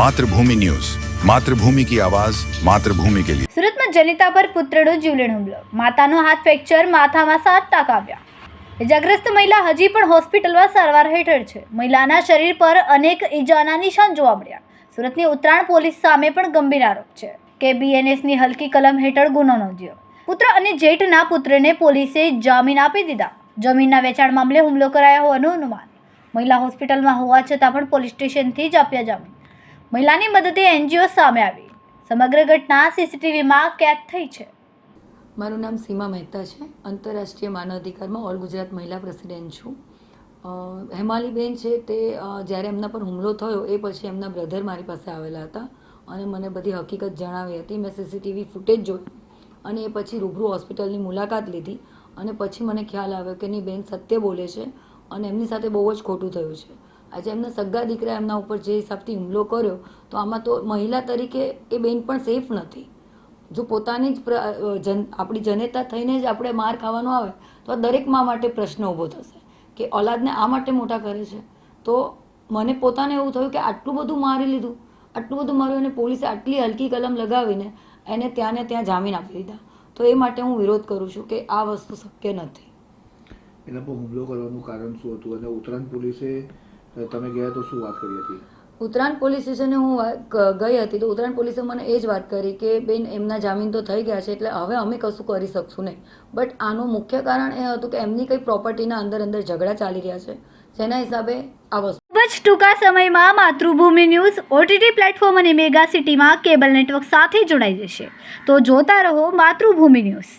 Mathrubhumi news. Mathrubhumi કી આવાજ, માતૃભૂમિ કે લિયે. સુરતમાં જનિતા પર પુત્રનો જીવલેણ હુમલો. માતાનો હાથ ફ્રેક્ચર, માથામાં સાત ટાંકા આવ્યા. ઇજાગ્રસ્ત મહિલા હજી પણ હોસ્પિટલમાં સારવાર હેઠળ છે. મહિલાના શરીર પર અનેક ઈજાના નિશાન જોવા મળ્યા. સુરતની ઉત્તરાયણ પોલીસ સામે પણ ગંભીર આરોપ છે કે બીએનએસની હલકી કલમ હેઠળ ગુનો નોંધ્યો. પુત્ર અને જેઠના પુત્રને પોલીસે જામીન આપી દીધા. જમીનના વેચાણ મામલે હુમલો કરાયો હોવાનું અનુમાન. મહિલા હોસ્પિટલમાં હોવા છતાં પણ પોલીસ સ્ટેશનથી જ આપ્યા જામીન. મહિલાની મદદે એનજીઓ સામે આવી. સમગ્ર ઘટના સીસીટીવીમાં કેદ થઈ છે. મારું નામ સીમા મહેતા છે. આંતરરાષ્ટ્રીય માનવ અધિકારમાં ઓલ ગુજરાત મહિલા પ્રેસિડેન્ટ છું. હેમાલીબેન છે તે જ્યારે એમના પર હુમલો થયો એ પછી એમના બ્રધર મારી પાસે આવેલા હતા અને મને બધી હકીકત જણાવી હતી. મેં સીસીટીવી ફૂટેજ જોઈ અને એ પછી રૂબરૂ હોસ્પિટલની મુલાકાત લીધી અને પછી મને ખ્યાલ આવ્યો કે નહીં બેન સત્ય બોલે છે અને એમની સાથે બહુ જ ખોટું થયું છે. આજે એમના સગા દીકરા એમના ઉપર જે હિસાબથી હુમલો કર્યો, તો આમાં તો મહિલા તરીકે એ બેન પણ સેફ નથી. જો પોતાની જ જન, આપણી જનેતા થઈને જ આપણે માર ખાવાનો આવે, તો દરેક મા માટે પ્રશ્ન ઊભો થશે કે ઓલાદને આ માટે મોટા કરે છે. તો મને પોતાને એવું થયું કે આટલું બધું મારી લીધું, આટલું બધું માર્યું અને પોલીસે આટલી હલકી કલમ લગાવીને એને ત્યાં ને ત્યાં જામીન આપી દીધા. તો એ માટે હું વિરોધ કરું છું કે આ વસ્તુ શક્ય નથી. એના પર હુમલો કરવાનું કારણ શું હતું? અને ઉત્તરાયણ પોલીસે તમે ગયા તો શું વાત કરી હતી? ઉત્તરાયણ પોલીસ સ્ટેશને હું ગઈ હતી તો ઉત્તરાયણ પોલીસે મને એ જ વાત કરી કે બેન એમના જામીન તો થઈ ગયા છે એટલે હવે અમે કશું કરી શકશું નહીં. બટ આનું મુખ્ય કારણ એ હતું કે એમની કંઈ પ્રોપર્ટીના અંદર અંદર ઝઘડા ચાલી રહ્યા છે. જેના હિસાબે આ વસ્તુ ખૂબ જ ટૂંકા સમયમાં માતૃભૂમિ ન્યૂઝ ઓટીટી પ્લેટફોર્મ અને મેગા સિટીમાં કેબલ નેટવર્ક સાથે જોડાઈ જશે. તો જોતા રહો માતૃભૂમિ ન્યૂઝ.